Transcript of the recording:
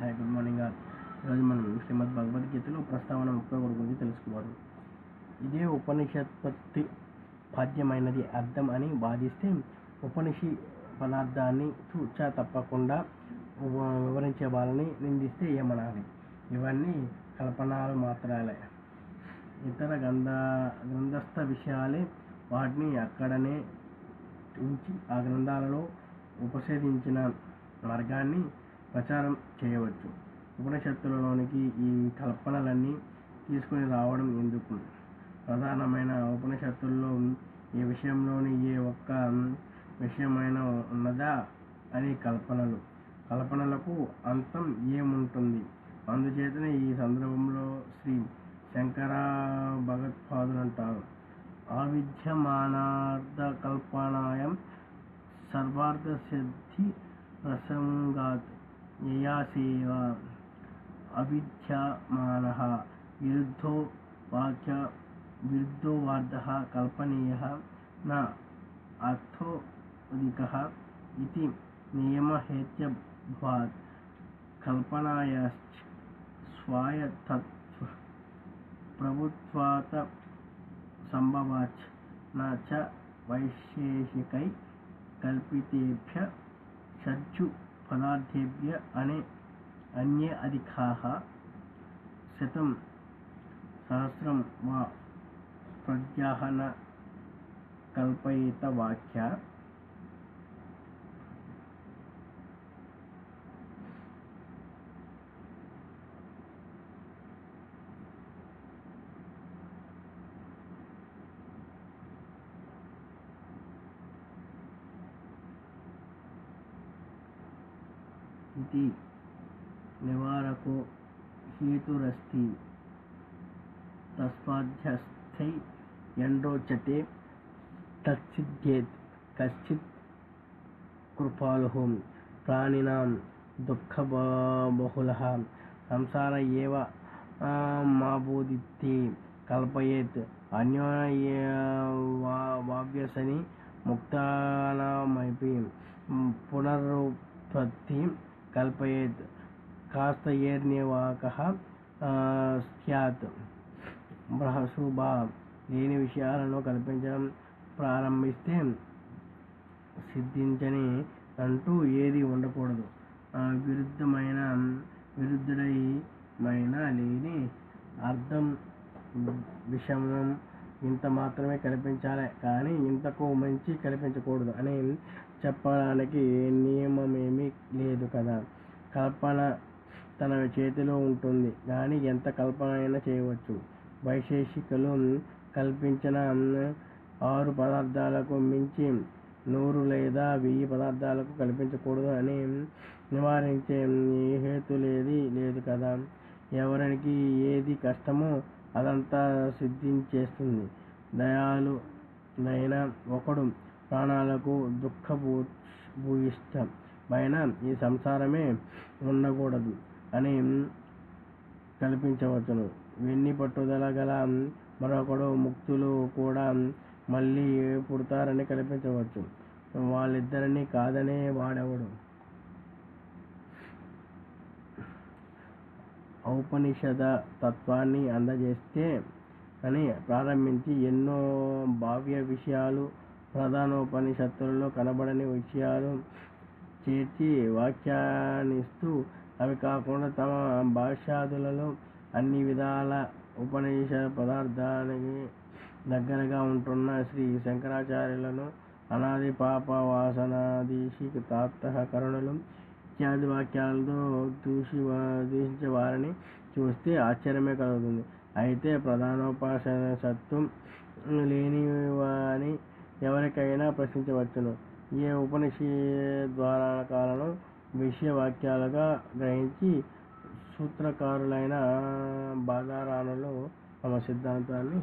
Hi good morning all ఈరోజు మనం శ్రీమద్ భగవద్గీతలో ప్రస్తావన ముప్పై ఒకటి గురించి తెలుసుకోవాలి ఇదే ఉపనిషత్పత్తి పాద్యమైనది అర్థం అని వాదిస్తే ఉపనిషి పదార్థాన్ని చూచా తప్పకుండా వివరించే వాళ్ళని నిందిస్తే ఏమనాలి? ఇవన్నీ కల్పనలు మాత్రాలే. ఇతర గ్రంథ గ్రంథస్థ విషయాలే వాటిని అక్కడనే ఉంచి ఆ గ్రంథాలలో ఉపసేదించిన మార్గాన్ని ప్రచారం చేయవచ్చు. ఉపనిషత్తులలోనికి ఈ కల్పనలన్నీ తీసుకొని రావడం ఎందుకు? ప్రధానమైన ఉపనిషత్తుల్లో ఈ విషయంలోని ఏ ఒక్క విషయమైన ఉన్నదా అని కల్పనలు. కల్పనలకు అంతం ఏముంటుంది? అందుచేతనే ఈ సందర్భంలో శ్రీ శంకర భగవత్పాదులు అంటారు. ఆవిద్యమానార్థ కల్పనాయం సర్వార్థ సిద్ధి ప్రసంగాత్ ययासेव अभिध्यात्मानः विरुद्धो वाक्य विरुद्धोवार्धः कल्पनीयः न इति कल्पनायाश्च स्वायत्तत्व प्रभुत्वात् न च कल्पितेभ्य पदार्थेभ्य अने अन्ये अधिकाः शतं सहस्रं वा प्रज्ञाः न कल्पयेत वाक्या కల్పయేత వాక్య ఇది నివారకో హేతురస్తి తస్మాధ్యస్థై ఎండోచతే తత్సిద్ధ్యేత్ కశ్చిత్ కృపాలు ప్రాణినాం దుఃఖబహుళ సంసార ఏవ ఆ, మాబోధితే కల్పయేత్ అన్యోన్యవావ్యసని ముక్తానామైపి పునరుత్పత్తి కల్పయేత్ కాస్తయేర్నివాక స్యాత్. బృహశుభ లేని విషయాలను కల్పించడం ప్రారంభిస్తే సిద్ధించని అంటూ ఏది ఉండకూడదు. విరుద్ధమైన విరుద్ధుడైమైన లేని అర్థం విషమం ఇంత మాత్రమే కల్పించాలి కానీ ఇంతకు మంచి కల్పించకూడదు అని చెప్పడానికి నియమమేమీ లేదు కదా. కల్పన తన చేతిలో ఉంటుంది కానీ ఎంత కల్పన అయినా చేయవచ్చు. వైశేషికలు కల్పించిన ఆరు పదార్థాలకు మించి నూరు లేదా వెయ్యి పదార్థాలకు కల్పించకూడదు అని నివారించే ఏ హేతులేది లేదు కదా. ఎవరికి ఏది కష్టమో అదంతా సిద్ధించేస్తుంది. దయాలు అయిన ఒకడు ప్రాణాలకు దుఃఖ భూయిష్టమైన ఈ సంసారమే ఉండకూడదు అని కల్పించవచ్చును. వెన్ని పట్టుదల గల మరొకడు ముక్తులు కూడా మళ్ళీ పుడతారని కల్పించవచ్చు. వాళ్ళిద్దరిని కాదనే వాడెవడు? ఔపనిషద తత్వాన్ని అందజేస్తే అని ప్రారంభించి ఎన్నో భావ్య విషయాలు ప్రధానోపనిషత్తులలో కనబడని విషయాలు చేర్చి వ్యాఖ్యానిస్తూ అవి కాకుండా తమ భాష్యాదులలో అన్ని విధాల ఉపనిషద పదార్థానికి దగ్గరగా ఉంటున్న శ్రీ శంకరాచార్యులను అనాది పాప వాసనాదీశి తాత్త కరుణలు ఇత్యాది వాక్యాలతో దూషి దూషించే వారిని చూస్తే ఆశ్చర్యమే కలుగుతుంది. అయితే ప్రధానోపాసన సత్వం లేని ఎవరికైనా ప్రశ్నించవచ్చును. ఏ ఉపనిషి ద్వారాకాలను విషయ వాక్యాలుగా గ్రహించి సూత్రకారులైన బాధారాణులు తమ సిద్ధాంతాన్ని